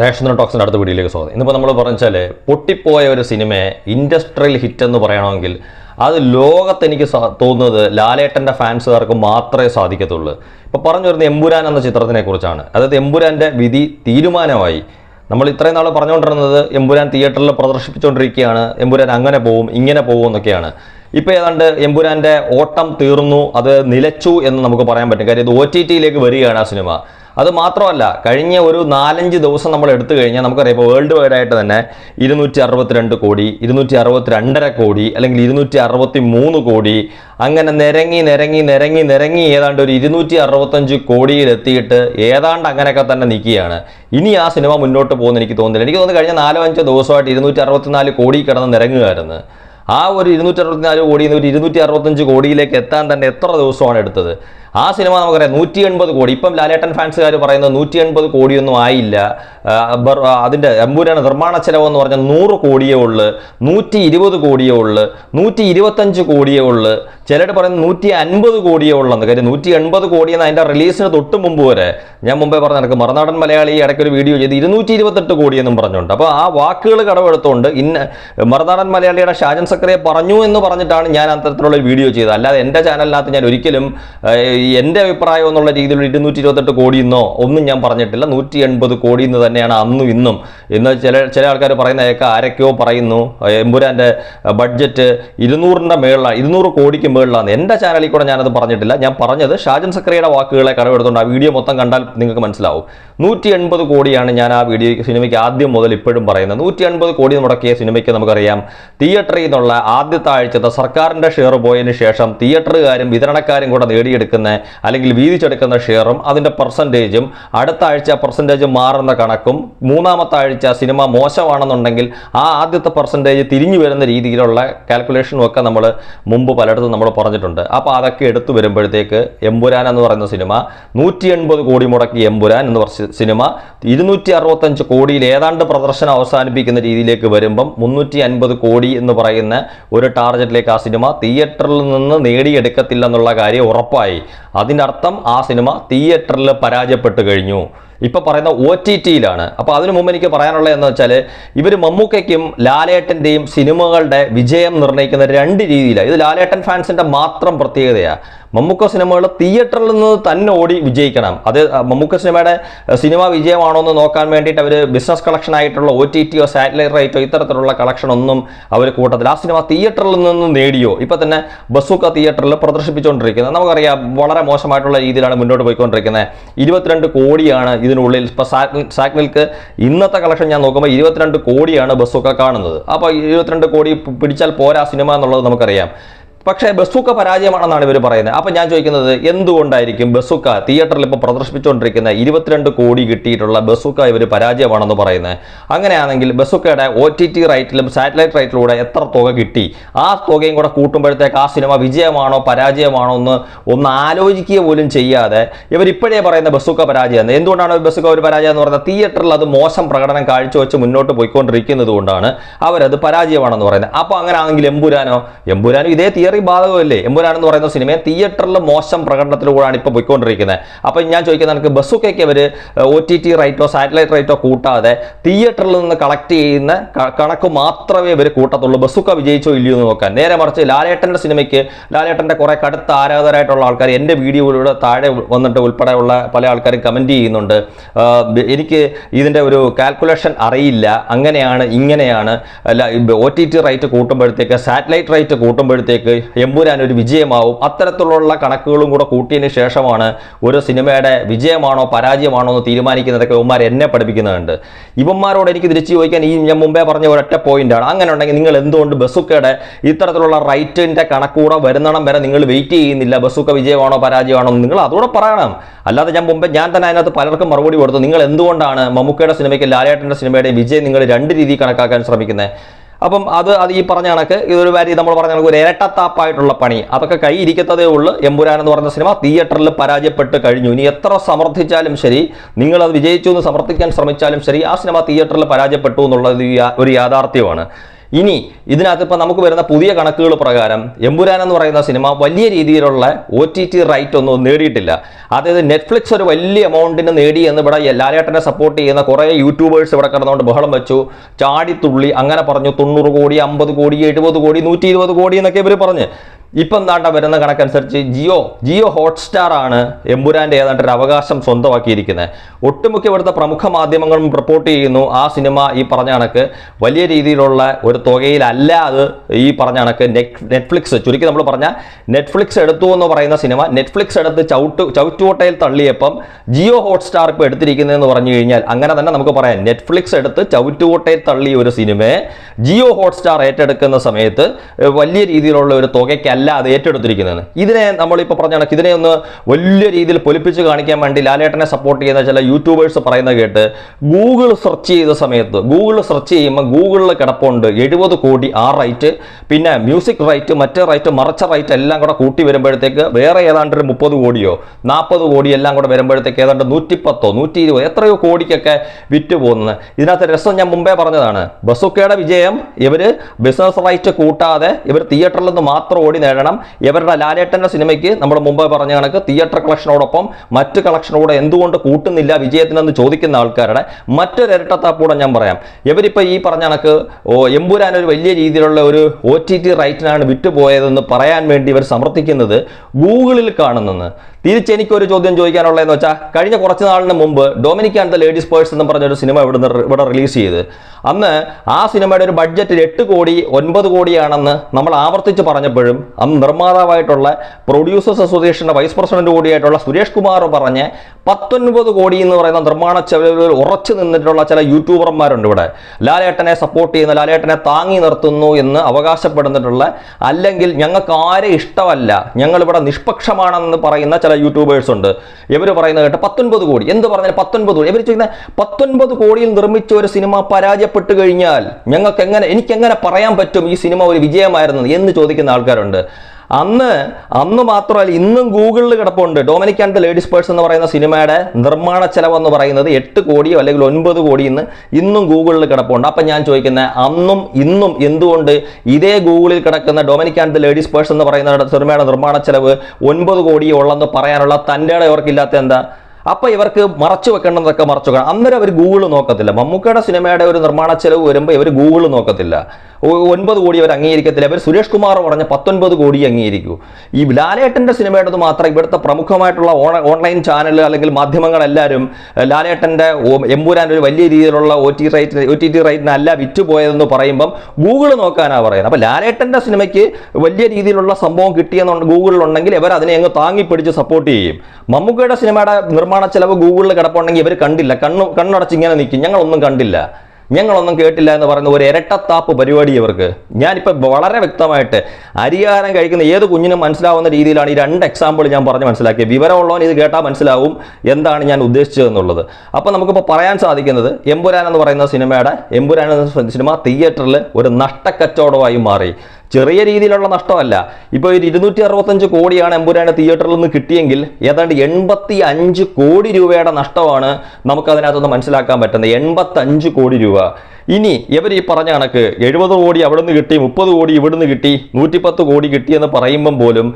Ration ടോക്സിന്റെ അടുത്ത വീഡിയോയിലേക്ക് സ്വാഗതം. ഇന്നിപ്പോൾ നമ്മൾ പറഞ്ഞാൽ പൊട്ടിപ്പോയ ഒരു സിനിമയെ ഇൻഡസ്ട്രിയൽ ഹിറ്റ് എന്ന് പറയണമെങ്കിൽ അത് ലോകത്ത് എനിക്ക് തോന്നുന്നത് ലാലേട്ടന്റെ ഫാൻസുകാർക്ക് മാത്രമേ സാധിക്കത്തുള്ളൂ. ഇപ്പോൾ പറഞ്ഞു വരുന്ന എമ്പുരാൻ എന്ന ചിത്രത്തിനെ കുറിച്ചാണ്. അതായത് എമ്പുരാന്റെ വിധി തീരുമാനമായി. നമ്മൾ ഇത്രയും നാൾ പറഞ്ഞുകൊണ്ടിരുന്നത് എമ്പുരാൻ തിയേറ്ററിൽ പ്രദർശിപ്പിച്ചുകൊണ്ടിരിക്കുകയാണ് എമ്പുരാൻ അങ്ങനെ പോവും ഇങ്ങനെ പോവും എന്നൊക്കെയാണ്. ഇപ്പോൾ ഏതാണ്ട് എമ്പുരാന്റെ ഓട്ടം തീർന്നു അത് നിലച്ചു എന്ന് നമുക്ക് പറയാൻ പറ്റും. കാര്യം ഇത് ഒ ടി ടിയിലേക്ക് വരികയാണ് ആ സിനിമ. അത് മാത്രമല്ല കഴിഞ്ഞ ഒരു നാലഞ്ച് ദിവസം നമ്മൾ എടുത്തു കഴിഞ്ഞാൽ നമുക്കറിയാം ഇപ്പോൾ വേൾഡ് വൈഡ് ആയിട്ട് തന്നെ ഇരുന്നൂറ്റി അറുപത്തിരണ്ട് കോടി ഇരുന്നൂറ്റി അറുപത്തി രണ്ടര കോടി അല്ലെങ്കിൽ ഇരുന്നൂറ്റി അറുപത്തി മൂന്ന് കോടി അങ്ങനെ നിരങ്ങി നിരങ്ങി നിരങ്ങി നിരങ്ങി ഏതാണ്ട് ഒരു ഇരുന്നൂറ്റി അറുപത്തഞ്ച് കോടിയിലെത്തിയിട്ട് ഏതാണ്ട് അങ്ങനെയൊക്കെ തന്നെ നിൽക്കുകയാണ്. ഇനി ആ സിനിമ മുന്നോട്ട് പോകുന്ന എനിക്ക് തോന്നുന്നില്ല. എനിക്ക് തോന്നുന്നു കഴിഞ്ഞ നാലോ അഞ്ചോ ദിവസമായിട്ട് ഇരുന്നൂറ്റി അറുപത്തിനാല് കോടി കിടന്ന് നിരങ്ങുകയായിരുന്നു. ആ ഒരു ഇരുന്നൂറ്റി അറുപത്തിനാല് നിന്ന് ഒരു ഇരുന്നൂറ്റി അറുപത്തഞ്ച് കോടിയിലേക്ക് എത്താൻ തന്നെ എത്ര ദിവസമാണ് എടുത്തത്? ആ സിനിമ നമുക്കറിയാം. നൂറ്റി എൺപത് കോടി. ഇപ്പം ലാലേട്ടൻ ഫാൻസുകാർ പറയുന്നത് നൂറ്റി എൺപത് കോടിയൊന്നും ആയില്ല. അതിന്റെ എമ്പൂരാണ് നിർമ്മാണ ചെലവെന്ന് പറഞ്ഞാൽ നൂറ് കോടിയേ ഉള്ളു നൂറ്റി ഇരുപത് കോടിയേ ഉള്ളു നൂറ്റി ഇരുപത്തഞ്ച് കോടിയേ ഉള്ളു. ചിലർ പറയുന്നത് നൂറ്റി അൻപത് കോടിയേ ഉള്ളെന്ന്. കാര്യം നൂറ്റി എൺപത് കോടി എന്ന് അതിന്റെ റിലീസിന് തൊട്ട് മുമ്പ് വരെ ഞാൻ മുമ്പേ പറഞ്ഞ എനിക്ക് മറുനാടൻ മലയാളി ഇടയ്ക്കൊരു വീഡിയോ ചെയ്ത് ഇരുന്നൂറ്റി ഇരുപത്തെട്ട് കോടി എന്നും പറഞ്ഞുകൊണ്ട്. അപ്പോൾ ആ വാക്കുകൾ കടമെടുത്തുകൊണ്ട് ഇന്ന മറുനാടൻ മലയാളിയുടെ ഷാജൻ സക്രിയെ പറഞ്ഞു എന്ന് പറഞ്ഞിട്ടാണ് ഞാൻ അത്തരത്തിലുള്ള വീഡിയോ ചെയ്തത്. അല്ലാതെ എന്റെ ചാനലിനകത്ത് ഞാൻ ഒരിക്കലും എന്റെ അഭിപ്രായം എന്നുള്ള രീതിയിൽ ഇരുന്നൂറ്റി ഇരുപത്തെട്ട് കോടി എന്നോ ഒന്നും ഞാൻ പറഞ്ഞിട്ടില്ല. നൂറ്റി എൺപത് കോടി എന്ന് തന്നെയാണ് അന്നും ഇന്നും. ഇന്ന് ചില ചില ആൾക്കാർ പറയുന്നതൊക്കെ ആരൊക്കെയോ പറയുന്നു. എമ്പുരാന്റെ ബഡ്ജറ്റ് ഇരുന്നൂറിന്റെ മേളിലാണ് ഇരുന്നൂറ് കോടിക്ക് മേളിലാണ് എന്റെ ചാനലിൽ കൂടെ ഞാനത് പറഞ്ഞിട്ടില്ല. ഞാൻ പറഞ്ഞത് ഷാജൻ സക്രിയുടെ വാക്കുകളെ കടമെടുത്തുകൊണ്ട് ആ വീഡിയോ മൊത്തം കണ്ടാൽ നിങ്ങൾക്ക് മനസ്സിലാവും. നൂറ്റി എൺപത് കോടിയാണ് ഞാൻ ആ വീഡിയോ സിനിമയ്ക്ക് ആദ്യം മുതൽ ഇപ്പോഴും പറയുന്നത്. നൂറ്റി എൺപത് കോടി മുടക്കിയ സിനിമയ്ക്ക് നമുക്കറിയാം. തിയേറ്ററിൽ നിന്നുള്ള ആദ്യത്തെ ആഴ്ചത്തെ സർക്കാരിന്റെ ഷെയർ പോയതിനു ശേഷം തിയേറ്ററുകാരും വിതരണക്കാരും കൂടെ നേടിയെടുക്കുന്ന അല്ലെങ്കിൽ വീതിച്ചെടുക്കുന്ന ഷെയറും അതിന്റെ പെർസെന്റേജും അടുത്ത ആഴ്ച പെർസെന്റേജ് മാറുന്ന കണക്കും മൂന്നാമത്തെ ആഴ്ച സിനിമ മോശമാണെന്നുണ്ടെങ്കിൽ ആ ആദ്യത്തെ പെർസെന്റേജ് തിരിഞ്ഞു വരുന്ന രീതിയിലുള്ള കാൽക്കുലേഷനും ഒക്കെ നമ്മൾ മുമ്പ് പലയിടത്തും നമ്മൾ പറഞ്ഞിട്ടുണ്ട്. അപ്പോൾ അതൊക്കെ എടുത്തു വരുമ്പോഴത്തേക്ക് എമ്പുരാൻ എന്ന് പറയുന്ന സിനിമ നൂറ്റി എൺപത് കോടി മുടക്കി എമ്പുരാൻ എന്ന് പറഞ്ഞ സിനിമ ഇരുന്നൂറ്റി അറുപത്തഞ്ച് കോടിയിൽ ഏതാണ്ട് പ്രദർശനം അവസാനിപ്പിക്കുന്ന രീതിയിലേക്ക് വരുമ്പം മുന്നൂറ്റി അൻപത് കോടി എന്ന് പറയുന്ന ഒരു ടാർഗറ്റിലേക്ക് ആ സിനിമ തിയേറ്ററിൽ നിന്ന് നേടിയെടുക്കത്തില്ലെന്നുള്ള കാര്യം ഉറപ്പായി. അതിന്റെ അർത്ഥം ആ സിനിമ തിയേറ്ററിൽ പരാജയപ്പെട്ട് കഴിഞ്ഞു. ഇപ്പം പറയുന്ന ഒ ടി ടിയിലാണ്. അപ്പോൾ അതിനു മുമ്പ് എനിക്ക് പറയാനുള്ളത് എന്ന് വെച്ചാൽ ഇവർ മമ്മൂക്കയ്ക്കും ലാലേട്ടന്റെയും സിനിമകളുടെ വിജയം നിർണയിക്കുന്ന രണ്ട് രീതിയിലാണ് ഇത് ലാലേട്ടൻ ഫാൻസിന്റെ മാത്രം പ്രത്യേകതയാണ് മമ്മൂക്ക സിനിമകൾ തിയേറ്ററിൽ നിന്ന് തന്നെ ഓടി വിജയിക്കണം. അത് മമ്മൂക്ക സിനിമയുടെ സിനിമ വിജയമാണോ എന്ന് നോക്കാൻ വേണ്ടിയിട്ട് അവർ ബിസിനസ് കളക്ഷൻ ആയിട്ടുള്ള ഒ ടി ടിയോ സാറ്റലൈറ്റ് റൈറ്റോ ഇത്തരത്തിലുള്ള കളക്ഷൻ ഒന്നും അവർ കൂട്ടത്തില്ല. ആ സിനിമ തിയേറ്ററിൽ നിന്ന് നേടിയോ? ഇപ്പം തന്നെ ബസൂക്ക തിയേറ്ററിൽ പ്രദർശിപ്പിച്ചുകൊണ്ടിരിക്കുന്നത്. നമുക്കറിയാം വളരെ മോശമായിട്ടുള്ള രീതിയിലാണ് മുന്നോട്ട് പോയിക്കൊണ്ടിരിക്കുന്നത്. ഇരുപത്തിരണ്ട് കോടിയാണ് ഇതിനുള്ളിൽ. ഇപ്പോൾ സാക്നിൽക്ക് ഇന്നത്തെ കളക്ഷൻ ഞാൻ നോക്കുമ്പോൾ ഇരുപത്തിരണ്ട് കോടിയാണ് ബസൂക്ക കാണുന്നത്. അപ്പോൾ ഇരുപത്തിരണ്ട് കോടി പിടിച്ചാൽ പോരാ സിനിമ എന്നുള്ളത് നമുക്കറിയാം. പക്ഷേ ബസുക്ക പരാജയമാണെന്നാണ് ഇവർ പറയുന്നത്. അപ്പം ഞാൻ ചോദിക്കുന്നത് എന്തുകൊണ്ടായിരിക്കും ബസുക്ക തിയേറ്ററിൽ ഇപ്പോൾ പ്രദർശിപ്പിച്ചുകൊണ്ടിരിക്കുന്ന ഇരുപത്തിരണ്ട് കോടി കിട്ടിയിട്ടുള്ള ബസുക്ക ഇവർ പരാജയമാണെന്ന് പറയുന്നത്? അങ്ങനെയാണെങ്കിൽ ബസുക്കയുടെ ഒ ടി ടി റൈറ്റിലും സാറ്റലൈറ്റ് റൈറ്റിലൂടെ എത്ര തുക കിട്ടി? ആ തുകയും കൂടെ കൂട്ടുമ്പോഴത്തേക്ക് ആ സിനിമ വിജയമാണോ പരാജയമാണോ എന്ന് ഒന്ന് ആലോചിക്കുക പോലും ചെയ്യാതെ ഇവർ ഇപ്പോഴേ പറയുന്ന ബസുക്ക പരാജയം എന്തുകൊണ്ടാണ് ബസുക്ക ഒരു പരാജയം എന്ന് പറയുന്നത്? തിയേറ്ററിൽ അത് മോശം പ്രകടനം കാഴ്ചവെച്ച് മുന്നോട്ട് പോയിക്കൊണ്ടിരിക്കുന്നത് കൊണ്ടാണ് അവരത് പരാജയമാണെന്ന് പറയുന്നത്. അപ്പോൾ അങ്ങനെ ആണെങ്കിൽ എമ്പുരാനും ഇതേ തിയറി ബാധകമല്ലേ? എമ്പുരാണെന്ന് പറയുന്ന സിനിമയെ തിയേറ്ററിൽ മോശം പ്രകടനത്തിലൂടെയാണ് ഇപ്പോൾ പോയിക്കൊണ്ടിരിക്കുന്നത്. അപ്പോൾ ഞാൻ ചോദിക്കുന്നത് എനിക്ക് ബസ്സുക്കൊക്കെ അവർ ഒ ടി ടി റൈറ്റോ സാറ്റലൈറ്റ് റൈറ്റോ കൂട്ടാതെ തിയേറ്ററിൽ നിന്ന് കളക്ട് ചെയ്യുന്ന കണക്ക് മാത്രമേ ഇവർ കൂട്ടത്തുള്ളൂ. ബസ്സുക്ക വിജയിച്ചോ ഇല്ലയോ എന്ന് നോക്കാൻ. നേരെ മറിച്ച് ലാലേട്ടന്റെ സിനിമയ്ക്ക് ലാലേട്ടന്റെ കുറേ കടുത്ത ആരാധകരായിട്ടുള്ള ആൾക്കാർ എന്റെ വീഡിയോയിലൂടെ താഴെ വന്നിട്ട് ഉൾപ്പെടെയുള്ള പല ആൾക്കാരും കമന്റ് ചെയ്യുന്നുണ്ട്. എനിക്ക് ഇതിന്റെ ഒരു കാൽക്കുലേഷൻ അറിയില്ല. അങ്ങനെയാണ് ഇങ്ങനെയാണ്. അല്ല ഒ ടി ടി റൈറ്റ് കൂട്ടുമ്പോഴത്തേക്ക് സാറ്റലൈറ്റ് റൈറ്റ് കൂട്ടുമ്പോഴത്തേക്ക് എമ്പുരാൻ ഒരു വിജയമാവും. അത്തരത്തിലുള്ള കണക്കുകളും കൂടെ കൂട്ടിയതിന് ശേഷമാണ് ഒരു സിനിമയുടെ വിജയമാണോ പരാജയമാണോ എന്ന് തീരുമാനിക്കുന്നതൊക്കെ ഇവന്മാർ എന്നെ പഠിപ്പിക്കുന്നുണ്ട്. ഇവന്മാരോട് എനിക്ക് തിരിച്ചു ചോദിക്കാൻ ഈ ഞാൻ മുമ്പേ പറഞ്ഞ ഒരൊറ്റ പോയിന്റാണ് അങ്ങനെ ഉണ്ടെങ്കിൽ നിങ്ങൾ എന്തുകൊണ്ട് ബസുക്കയുടെ ഇത്തരത്തിലുള്ള റൈറ്റിന്റെ കണക്കൂടെ വരുന്നണം വരെ നിങ്ങൾ വെയിറ്റ് ചെയ്യുന്നില്ല? ബസുക്ക വിജയമാണോ പരാജയമാണോ നിങ്ങൾ അതുകൂടെ പറയണം. അല്ലാതെ ഞാൻ മുമ്പേ ഞാൻ തന്നെ അതിനകത്ത് പലർക്കും മറുപടി കൊടുത്തു. നിങ്ങൾ എന്തുകൊണ്ടാണ് മമ്മൂക്കയുടെ സിനിമയ്ക്ക് ലാലേട്ടന്റെ സിനിമയുടെ വിജയം നിങ്ങൾ രണ്ട് രീതിയിൽ കണക്കാക്കാൻ ശ്രമിക്കുന്നത്? അപ്പം അത് അത് ഈ പറഞ്ഞ കണക്ക് ഇതൊരു വാരി നമ്മൾ പറഞ്ഞ കണക്ക് ഒരു ഇരട്ടത്താപ്പായിട്ടുള്ള പണി. അതൊക്കെ കൈ ഇരിക്കത്തതേ ഉള്ളൂ. എമ്പുരാൻ എന്ന് പറഞ്ഞ സിനിമ തിയേറ്ററിൽ പരാജയപ്പെട്ട് കഴിഞ്ഞു. ഇനി എത്ര സമർത്ഥിച്ചാലും ശരി നിങ്ങൾ അത് വിജയിച്ചു എന്ന് സമർത്ഥിക്കാൻ ശ്രമിച്ചാലും ശരി ആ സിനിമ തിയേറ്ററിൽ പരാജയപ്പെട്ടു എന്നുള്ളത് ഒരു യാഥാർത്ഥ്യമാണ്. ഇനി ഇതിനകത്ത് ഇപ്പം നമുക്ക് വരുന്ന പുതിയ കണക്കുകൾ പ്രകാരം എമ്പുരാൻ എന്ന് പറയുന്ന സിനിമ വലിയ രീതിയിലുള്ള ഒ ടി ടി റൈറ്റ് ഒന്നും നേടിയിട്ടില്ല. അതായത് നെറ്റ്ഫ്ലിക്സ് ഒരു വലിയ എമൗണ്ടിന് നേടി എന്ന് ഇവിടെ ലാലേട്ടനെ സപ്പോർട്ട് ചെയ്യുന്ന കുറേ യൂട്യൂബേഴ്സ് ഇവിടെ കിടന്നുകൊണ്ട് ബഹളം വെച്ചു. ചാടിത്തുള്ളി അങ്ങനെ പറഞ്ഞു തൊണ്ണൂറ് കോടി അമ്പത് കോടി എഴുപത് കോടി നൂറ്റി ഇരുപത് കോടി എന്നൊക്കെ ഇവർ പറഞ്ഞ്. ഇപ്പം താണ്ട വരുന്ന കണക്കനുസരിച്ച് ജിയോ ജിയോ ഹോട്ട്സ്റ്റാർ ആണ് എമ്പുരാന്റെ ഏതാണ്ട് ഒരു അവകാശം സ്വന്തമാക്കിയിരിക്കുന്നത്. ഒട്ടുമുക്ക ഇവിടുത്തെ പ്രമുഖ മാധ്യമങ്ങളും റിപ്പോർട്ട് ചെയ്യുന്നു ആ സിനിമ ഈ പറഞ്ഞ കണക്ക്. വലിയ രീതിയിലുള്ള ഒരു തുകയിലല്ല അത് ഈ പറഞ്ഞ കണക്ക്. നെറ്റ്ഫ്ലിക്സ് ചുരുക്കി നമ്മൾ പറഞ്ഞ നെറ്റ്ഫ്ലിക്സ് എടുത്തു എന്ന് പറയുന്ന സിനിമ നെറ്റ്ഫ്ലിക്സ് എടുത്ത് ചൗട്ട് ചൗറ്റുവോട്ടയിൽ തള്ളിയപ്പം ജിയോ ഹോട്ട്സ്റ്റാർ ഇപ്പോൾ എടുത്തിരിക്കുന്നതെന്ന് പറഞ്ഞു കഴിഞ്ഞാൽ അങ്ങനെ തന്നെ നമുക്ക് പറയാം. നെറ്റ്ഫ്ലിക്സ് എടുത്ത് ചൗറ്റുവോട്ടയിൽ തള്ളിയ ഒരു സിനിമയെ ജിയോ ഹോട്ട്സ്റ്റാർ ഏറ്റെടുക്കുന്ന സമയത്ത് വലിയ രീതിയിലുള്ള ഒരു തുകയ്ക്കല്ല അത് ഏറ്റെടുത്തിരിക്കുന്നത് ഇതിനെ നമ്മളിപ്പോൾ പറഞ്ഞ കണക്ക് ഇതിനെ ഒന്ന് വലിയ രീതിയിൽ പൊലിപ്പിച്ച് കാണിക്കാൻ വേണ്ടി ലാലേട്ടനെ സപ്പോർട്ട് ചെയ്യുന്ന ചില യൂട്യൂബേഴ്സ് പറയുന്നത് കേട്ട് ഗൂഗിൾ സെർച്ച് ചെയ്ത സമയത്ത് ഗൂഗിൾ സെർച്ച് ചെയ്യുമ്പോൾ ഗൂഗിളിൽ കിടപ്പുണ്ട് എഴുപത് കോടി ആ റൈറ്റ് പിന്നെ മ്യൂസിക് റൈറ്റ് മറ്റേ റൈറ്റ് മറച്ച റൈറ്റ് എല്ലാം കൂടെ കൂട്ടി വരുമ്പോഴത്തേക്ക് വേറെ ഏതാണ്ട് ഒരു മുപ്പത് കോടിയോ നാൽപ്പത് കോടി എല്ലാം കൂടെ വരുമ്പോഴത്തേക്ക് ഏതാണ്ട് നൂറ്റിപ്പത്തോ നൂറ്റി ഇരുപത് എത്രയോ കോടിക്കൊക്കെ വിറ്റ് പോകുന്നത്. ഇതിനകത്ത് രസം ഞാൻ മുമ്പേ പറഞ്ഞതാണ്. ബസുക്കയുടെ വിജയം ഇവർ ബിസിനസ് റൈറ്റ് കൂട്ടാതെ ഇവർ തിയേറ്ററിൽ നിന്ന് മാത്രം ഓടി നേടണം. ഇവരുടെ ലാലേട്ടന്റെ സിനിമയ്ക്ക് നമ്മൾ മുമ്പേ പറഞ്ഞ കണക്ക് തിയേറ്റർ കളക്ഷനോടൊപ്പം മറ്റ് കളക്ഷനോട് എന്തുകൊണ്ട് കൂട്ടുന്നില്ല വിജയത്തിനെന്ന് ചോദിക്കുന്ന ആൾക്കാരുടെ മറ്റൊരു ഇരട്ടത്താപ്പൂടെ ഞാൻ പറയാം. ഇവരിപ്പോൾ ഈ പറഞ്ഞ കണക്ക് എമ്പുരാൻ ഒരു വലിയ രീതിയിലുള്ള ഒരു ഒ ടി ടി റൈറ്റിനാണ് വിറ്റുപോയതെന്ന് പറയാൻ വേണ്ടി ഇവർ സമർത്ഥിക്കുന്നത് ഗൂഗിളിൽ കാണുന്നെന്ന്. തിരിച്ച് എനിക്കൊരു ചോദ്യം ചോദിക്കാനുള്ളതെന്ന് വെച്ചാൽ കഴിഞ്ഞ കുറച്ച് നാളിന് മുമ്പ് Dominic and the ladies purse എന്ന് പറഞ്ഞൊരു സിനിമ ഇവിടെ ഇവിടെ റിലീസ് ചെയ്ത്. അന്ന് ആ സിനിമയുടെ ഒരു ബഡ്ജറ്റ് എട്ട് കോടി ഒൻപത് കോടിയാണെന്ന് നമ്മൾ ആവർത്തിച്ച് പറഞ്ഞപ്പോഴും അന്ന് നിർമ്മാതാവായിട്ടുള്ള പ്രൊഡ്യൂസേഴ്സ് അസോസിയേഷന്റെ വൈസ് പ്രസിഡന്റ് കൂടിയായിട്ടുള്ള സുരേഷ് കുമാർ പറഞ്ഞ് പത്തൊൻപത് കോടി എന്ന് പറയുന്ന നിർമ്മാണ ചെലവിൽ ഉറച്ചു നിന്നിട്ടുള്ള ചില യൂട്യൂബർമാരുണ്ട് ഇവിടെ. ലാലേട്ടനെ സപ്പോർട്ട് ചെയ്യുന്ന ലാലേട്ടനെ താങ്ങി നിർത്തുന്നു എന്ന് അവകാശപ്പെടുന്നിട്ടുള്ള അല്ലെങ്കിൽ ഞങ്ങൾക്ക് ആരെ ഇഷ്ടമല്ല ഞങ്ങളിവിടെ നിഷ്പക്ഷമാണെന്ന് പറയുന്ന ചില യൂട്യൂബേഴ്സ് ഉണ്ട്. ഇവർ പറയുന്നത് കേട്ട് പത്തൊൻപത് കോടി. എന്ത് പറഞ്ഞാൽ പത്തൊൻപത് കോടി. ഇവർ ചോദിക്കുന്ന പത്തൊൻപത് കോടിയിൽ നിർമ്മിച്ച ഒരു സിനിമ പരാജയപ്പെട്ടു കഴിഞ്ഞാൽ ഞങ്ങൾക്ക് എങ്ങനെ എനിക്ക് എങ്ങനെ പറയാൻ പറ്റും ഈ സിനിമ ഒരു വിജയമായിരുന്നു എന്ന് ചോദിക്കുന്ന ആൾക്കാരുണ്ട്. അന്ന് അന്ന് മാത്രമല്ല ഇന്നും ഗൂഗിളിൽ കിടപ്പുണ്ട്. Dominic and the ladies purse എന്ന് പറയുന്ന സിനിമയുടെ നിർമ്മാണ ചെലവ് എന്ന് പറയുന്നത് എട്ട് കോടിയോ അല്ലെങ്കിൽ ഒൻപത് കോടി ഇന്ന് ഇന്നും ഗൂഗിളിൽ കിടപ്പുണ്ട്. അപ്പം ഞാൻ ചോദിക്കുന്നത് അന്നും ഇന്നും എന്തുകൊണ്ട് ഇതേ ഗൂഗിളിൽ കിടക്കുന്ന Dominic and the ladies purse എന്ന് പറയുന്ന സിനിമയുടെ നിർമ്മാണ ചെലവ് ഒൻപത് കോടിയോ ഉള്ളെന്ന് പറയാനുള്ള തന്റെ ഇവർക്കില്ലാത്ത എന്താ? അപ്പോൾ ഇവർക്ക് മറച്ചു വെക്കേണ്ടതൊക്കെ മറച്ചു വെക്കണം. അന്നേരം അവർ ഗൂഗിൾ നോക്കത്തില്ല. മമ്മൂക്കയുടെ സിനിമയുടെ ഒരു നിർമ്മാണ ചെലവ് വരുമ്പോൾ ഇവർ ഗൂഗിൾ നോക്കത്തില്ല. ഒൻപത് കോടി അവർ അംഗീകരിക്കത്തില്ല. അവർ സുരേഷ് കുമാർ പറഞ്ഞ പത്തൊൻപത് കോടി അംഗീകരിക്കൂ. ഈ ലാലേട്ടന്റെ സിനിമയുടേത് മാത്രം ഇവിടുത്തെ പ്രമുഖമായിട്ടുള്ള ഓൺ ഓൺലൈൻ ചാനൽ അല്ലെങ്കിൽ മാധ്യമങ്ങളെല്ലാവരും ലാലേട്ടന്റെ ഓ- ഒരു വലിയ രീതിയിലുള്ള O T right O T T റൈറ്റിനല്ല വിറ്റുപോയതെന്ന് പറയുമ്പം ഗൂഗിൾ നോക്കാനാണ് പറയുന്നത്. അപ്പോൾ ലാലേട്ടന്റെ സിനിമയ്ക്ക് വലിയ രീതിയിലുള്ള സംഭവം കിട്ടിയെന്നുണ്ട് ഗൂഗിളിലുണ്ടെങ്കിൽ ഇവർ അതിനെ അങ്ങ് താങ്ങിപ്പിടിച്ച് സപ്പോർട്ട് ചെയ്യും. മമ്മൂക്കയുടെ സിനിമയുടെ നിർമ്മാണ ചെലവ് ഗൂഗിളിൽ കിടപ്പുണ്ടെങ്കിൽ ഇവർ കണ്ടില്ല. കണ്ണു കണ്ണടച്ച് ഇങ്ങനെ നിൽക്കും. ഞങ്ങളൊന്നും കണ്ടില്ല. ഞങ്ങളൊന്നും കേട്ടില്ല എന്ന് പറയുന്ന ഒരു ഇരട്ടത്താപ്പ് പരിപാടി ഇവർക്ക്. ഞാനിപ്പോൾ വളരെ വ്യക്തമായിട്ട് അരിയാഹാരം കഴിക്കുന്ന ഏത് കുഞ്ഞിനും മനസ്സിലാവുന്ന രീതിയിലാണ് ഈ രണ്ട് എക്സാമ്പിൾ ഞാൻ പറഞ്ഞ് മനസ്സിലാക്കിയത്. വിവരമുള്ളവൻ ഇത് കേട്ടാൽ മനസ്സിലാവും എന്താണ് ഞാൻ ഉദ്ദേശിച്ചതെന്നുള്ളത് അപ്പോൾ നമുക്കിപ്പോൾ പറയാൻ സാധിക്കുന്നത് എമ്പുരാൻ എന്ന് പറയുന്ന സിനിമയുടെ എമ്പുരാൻ എന്ന സിനിമ തിയേറ്ററിൽ ഒരു നഷ്ടക്കച്ചവടമായി മാറി. ചെറിയ രീതിയിലുള്ള നഷ്ടമല്ല. ഇപ്പോൾ ഒരു ഇരുന്നൂറ്റി അറുപത്തഞ്ച് കോടിയാണ് എമ്പുരാന് തിയേറ്ററിൽ നിന്ന് കിട്ടിയെങ്കിൽ ഏതാണ്ട് എൺപത്തി അഞ്ച് കോടി രൂപയുടെ നഷ്ടമാണ് നമുക്ക് അതിനകത്തുനിന്ന് മനസ്സിലാക്കാൻ പറ്റുന്നത്. എൺപത്തി അഞ്ച് കോടി രൂപ. ഇനി ഇവർ ഈ പറഞ്ഞ കണക്ക് എഴുപത് കോടി അവിടെ നിന്ന് കിട്ടി മുപ്പത് കോടി ഇവിടുന്ന് കിട്ടി നൂറ്റിപ്പത്ത് കോടി കിട്ടി എന്ന് പറയുമ്പം പോലും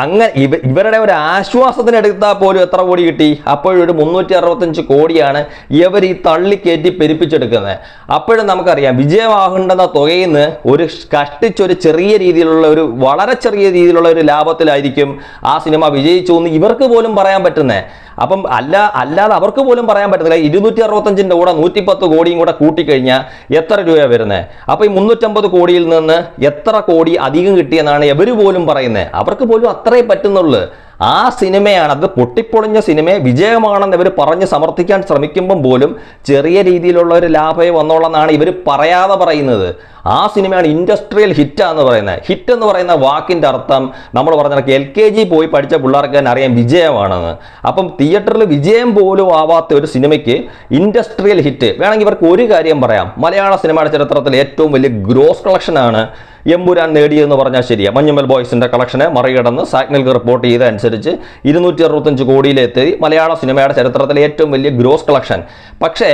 അങ്ങനെ ഇവ ഇവരുടെ ഒരു ആശ്വാസത്തിന് എടുത്താൽ പോലും എത്ര കോടി കിട്ടി? അപ്പോഴൊരു മുന്നൂറ്റി അറുപത്തഞ്ച് കോടിയാണ് ഇവർ ഈ തള്ളിക്കയറ്റി പെരുപ്പിച്ചെടുക്കുന്നത്. അപ്പോഴും നമുക്കറിയാം വിജയമാകേണ്ടുന്ന തുകയിൽ നിന്ന് ഒരു കഷ്ടിച്ചൊരു ചെറിയ രീതിയിലുള്ള ഒരു വളരെ ചെറിയ രീതിയിലുള്ള ഒരു ലാഭത്തിലായിരിക്കും ആ സിനിമ വിജയിച്ചു എന്ന് ഇവർക്ക് പോലും പറയാൻ പറ്റുന്നത് അപ്പം അല്ല അല്ലാതെ അവർക്ക് പോലും പറയാൻ പറ്റത്തില്ല. ഇരുന്നൂറ്റി അറുപത്തഞ്ചിന്റെ കൂടെ നൂറ്റിപ്പത്ത് കോടിയും കൂടെ കൂട്ടിക്കഴിഞ്ഞാൽ എത്ര രൂപയാണ് വരുന്നത് അപ്പോൾ ഈ മുന്നൂറ്റമ്പത് കോടിയിൽ നിന്ന് എത്ര കോടി അധികം കിട്ടിയെന്നാണ് ഇവർ പോലും പറയുന്നത് അവർക്ക് പോലും അത്രേ പറ്റുന്നുള്ളൂ. ആ സിനിമയാണ് അത് പൊട്ടിപ്പൊളിഞ്ഞ സിനിമയെ വിജയമാണെന്ന് ഇവർ പറഞ്ഞ് സമർത്ഥിക്കാൻ ശ്രമിക്കുമ്പം പോലും ചെറിയ രീതിയിലുള്ള ഒരു ലാഭമേ വന്നോളെന്നാണ് ഇവർ പറയാതെ പറയുന്നത്. ആ സിനിമയാണ് ഇൻഡസ്ട്രിയൽ ഹിറ്റ് എന്ന് പറയുന്നത്. ഹിറ്റ് എന്ന് പറയുന്ന വാക്കിന്റെ അർത്ഥം നമ്മൾ പറഞ്ഞ എൽ കെ ജി പോയി പഠിച്ച പിള്ളേർക്ക് തന്നെ അറിയാം വിജയമാണെന്ന്. അപ്പം തിയേറ്ററിൽ വിജയം പോലും ആവാത്ത ഒരു സിനിമയ്ക്ക് ഇൻഡസ്ട്രിയൽ ഹിറ്റ്. വേണമെങ്കിൽ ഇവർക്ക് ഒരു കാര്യം പറയാം. മലയാള സിനിമയുടെ ചരിത്രത്തിൽ ഏറ്റവും വലിയ ഗ്രോസ് കളക്ഷനാണ് എമ്പുരാൻ നേടിയെന്ന് പറഞ്ഞാൽ ശരിയാണ് മഞ്ഞുമൽ ബോയ്സിന്റെ കളക്ഷനെ മറികടന്ന് സാഗ്നൽക്ക് റിപ്പോർട്ട് ചെയ്ത അനുസരിച്ച് ഇരുന്നൂറ്റി അറുപത്തഞ്ച് കോടിയിലെത്തി മലയാള സിനിമയുടെ ചരിത്രത്തിലെ ഏറ്റവും വലിയ ഗ്രോസ് കളക്ഷൻ. പക്ഷേ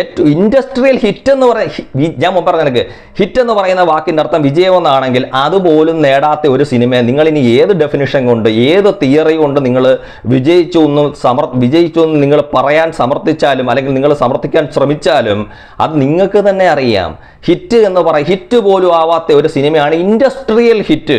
ഏറ്റവും ഇൻഡസ്ട്രിയൽ ഹിറ്റ് എന്ന് പറയുന്ന ഞാൻ മുമ്പ് പറഞ്ഞ നിനക്ക് ഹിറ്റ് എന്ന് പറയുന്ന വാക്കിന്റെ അർത്ഥം വിജയമെന്നാണെങ്കിൽ അതുപോലും നേടാത്ത ഒരു സിനിമ നിങ്ങൾ ഇനി ഏത് ഡെഫിനിഷൻ കൊണ്ട് ഏത് തിയറി കൊണ്ട് നിങ്ങൾ വിജയിച്ചു എന്ന് സമർ വിജയിച്ചു എന്ന് നിങ്ങൾ പറയാൻ സമർത്ഥിച്ചാലും അല്ലെങ്കിൽ നിങ്ങൾ സമർത്ഥിക്കാൻ ശ്രമിച്ചാലും അത് നിങ്ങൾക്ക് തന്നെ അറിയാം. ഹിറ്റ് എന്ന് പറയാം ഹിറ്റ് പോലും ആവാത്ത ഒരു സിനിമയാണ് ഇൻഡസ്ട്രിയൽ ഹിറ്റ്.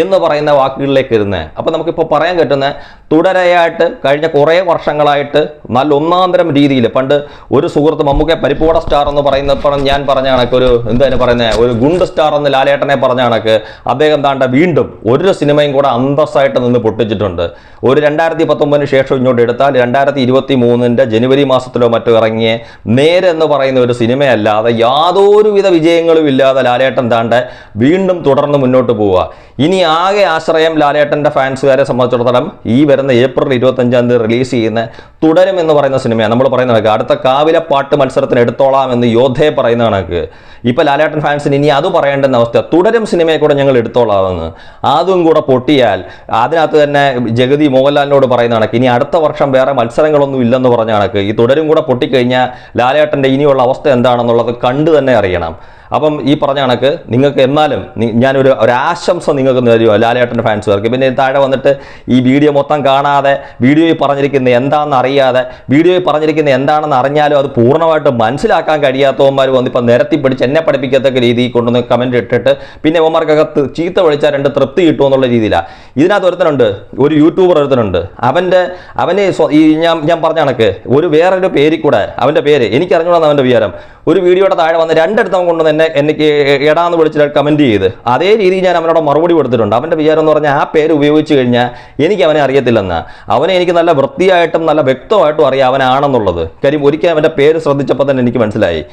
എന്ന് പറയുന്ന വാക്കുകളിലേക്ക് വരുന്നത് അപ്പോൾ നമുക്കിപ്പോൾ പറയാൻ പറ്റുന്ന തുടരെയായിട്ട് കഴിഞ്ഞ കുറേ വർഷങ്ങളായിട്ട് നല്ല ഒന്നാന്തരം രീതിയിൽ പണ്ട് ഒരു സുഹൃത്ത് മമ്മൂക്കെ പരിപ്പൂട സ്റ്റാർ എന്ന് പറയുന്ന ഞാൻ പറഞ്ഞ കണക്ക് ഒരു എന്താണ് പറയുന്നത് ഒരു ഗുണ്ട് സ്റ്റാർ എന്ന് ലാലേട്ടനെ പറഞ്ഞ കണക്ക് അദ്ദേഹം താണ്ട വീണ്ടും ഒരു സിനിമയും കൂടെ അന്തസ്സായിട്ട് നിന്ന് പൊട്ടിച്ചിട്ടുണ്ട്. ഒരു രണ്ടായിരത്തി പത്തൊമ്പതിന് ശേഷം ഇങ്ങോട്ട് എടുത്താൽ രണ്ടായിരത്തി ഇരുപത്തി മൂന്നിന്റെ ജനുവരി മാസത്തിലോ മറ്റോ ഇറങ്ങിയ നേരെ എന്ന് പറയുന്ന ഒരു സിനിമയല്ലാതെ യാതൊരുവിധ വിജയങ്ങളും ഇല്ലാതെ ലാലേട്ടൻ താണ്ട വീണ്ടും തുടർന്ന് മുന്നോട്ട് പോവുക. ഇനി ആകെ ആശ്രയം ലാലേട്ടന്റെ ഫാൻസുകാരെ സംബന്ധിച്ചിടത്തോളം ഈ വരുന്ന ഏപ്രിൽ ഇരുപത്തഞ്ചാം തീയതി റിലീസ് ചെയ്യുന്ന തുടരും എന്ന് പറയുന്ന സിനിമയാണ്. നമ്മൾ പറയുന്ന കണക്ക് അടുത്ത കാവിലെ പാട്ട് മത്സരത്തിന് എടുത്തോളാം എന്ന് യോദ്ധയെ പറയുന്ന കണക്ക്. ഇപ്പൊ ലാലേട്ടൻ ഫാൻസിന് ഇനി അത് പറയേണ്ടുന്ന അവസ്ഥ തുടരും സിനിമയെ കൂടെ ഞങ്ങൾ എടുത്തോളാമെന്ന്. അതും കൂടെ പൊട്ടിയാൽ അതിനകത്ത് തന്നെ ജഗതി മോഹൻലാലിനോട് പറയുന്ന കണക്ക്. ഇനി അടുത്ത വർഷം വേറെ മത്സരങ്ങളൊന്നും ഇല്ലെന്ന് പറഞ്ഞ കണക്ക്. ഈ തുടരും കൂടെ പൊട്ടിക്കഴിഞ്ഞാൽ ലാലേട്ടന്റെ ഇനിയുള്ള അവസ്ഥ എന്താണെന്നുള്ളത് കണ്ടു തന്നെ അറിയണം. അപ്പം ഈ പറഞ്ഞ കണക്ക് നിങ്ങൾക്ക് എന്നാലും ഞാനൊരു ഒരു ആശംസ നിങ്ങൾക്ക് തരുമോ ലാലേട്ടന്റെ ഫാൻസുകാർക്ക്. പിന്നെ താഴെ വന്നിട്ട് ഈ വീഡിയോ മൊത്തം കാണാതെ വീഡിയോയിൽ പറഞ്ഞിരിക്കുന്ന എന്താണെന്ന് അറിയാതെ വീഡിയോയിൽ പറഞ്ഞിരിക്കുന്ന എന്താണെന്ന് അറിഞ്ഞാലും അത് പൂർണമായിട്ട് മനസ്സിലാക്കാൻ കഴിയാത്തവന്മാർ വന്നിപ്പോൾ നിരത്തി പിടിച്ച് എന്നെ പഠിപ്പിക്കത്തക്ക രീതിയിൽ കൊണ്ടുവന്ന് കമന്റ് ഇട്ടിട്ട് പിന്നെ അവന്മാർക്കൊക്കെ ചീത്ത വിളിച്ചാൽ രണ്ട് തൃപ്തി കിട്ടുമോ എന്നുള്ള രീതിയിലാണ് ഇതിനകത്ത് ഒരുത്തനുണ്ട് ഒരു യൂട്യൂബർ ഒരുത്തനുണ്ട്. അവന്റെ അവന് ഈ ഞാൻ ഞാൻ പറഞ്ഞ കണക്ക് ഒരു വേറൊരു പേരിൽ കൂടെ അവന്റെ പേര് എനിക്ക് അറിഞ്ഞോളാം അവന്റെ വിചാരം ഒരു വീഡിയോയുടെ താഴെ വന്ന് രണ്ടിടത്തും കൊണ്ടുവന്ന് എന്നെ എനിക്ക് എടാന്ന് വിളിച്ചിട്ട് കമന്റ് ചെയ്ത്. അതേ രീതിയിൽ ഞാൻ അവനോട് മറുപടി കൊടുത്തിട്ടുണ്ട്. അവന്റെ വിചാരം എന്ന് പറഞ്ഞാൽ ആ പേര് ഉപയോഗിച്ച് കഴിഞ്ഞാൽ എനിക്ക് അവനെ അറിയത്തില്ലെന്ന്. അവനെ എനിക്ക് നല്ല വൃത്തിയായിട്ടും നല്ല വ്യക്തമായിട്ടും അറിയാം അവനാണെന്നുള്ളത്. കാര്യം ഒരിക്കൽ അവന്റെ പേര് ശ്രദ്ധിച്ചപ്പോൾ തന്നെ എനിക്ക് മനസ്സിലായി.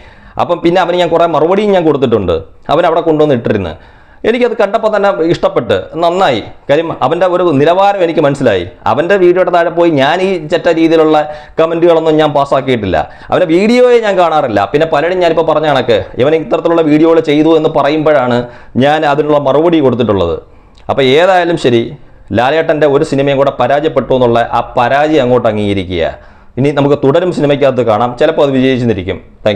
അപ്പം പിന്നെ അവന് ഞാൻ കുറേ മറുപടിയും ഞാൻ കൊടുത്തിട്ടുണ്ട്. അവൻ അവിടെ കൊണ്ടുവന്ന് ഇട്ടിരുന്ന്. എനിക്കത് കണ്ടപ്പോൾ തന്നെ ഇഷ്ടപ്പെട്ട്. നന്നായി. കാര്യം അവന്റെ ഒരു നിലവാരം എനിക്ക് മനസ്സിലായി. അവന്റെ വീഡിയോയുടെ താഴെ പോയി ഞാൻ ഈ ചെറ്റ രീതിയിലുള്ള കമന്റുകളൊന്നും ഞാൻ പാസ്സാക്കിയിട്ടില്ല. അവന്റെ വീഡിയോയെ ഞാൻ കാണാറില്ല. പിന്നെ പലരും ഞാനിപ്പോൾ പറഞ്ഞ കണക്ക് ഇവൻ ഇത്തരത്തിലുള്ള വീഡിയോകൾ ചെയ്തു എന്ന് പറയുമ്പോഴാണ് ഞാൻ അതിനുള്ള മറുപടി കൊടുത്തിട്ടുള്ളത്. അപ്പോൾ ഏതായാലും ശരി ലാലേട്ടന്റെ ഒരു സിനിമയും കൂടെ പരാജയപ്പെട്ടു എന്നുള്ള ആ പരാജയം അങ്ങോട്ട് അംഗീകരിക്കുക. ഇനി നമുക്ക് തുടരും സിനിമയ്ക്കകത്ത് കാണാം. ചിലപ്പോൾ അത് വിജയിച്ചിരിക്കും. താങ്ക്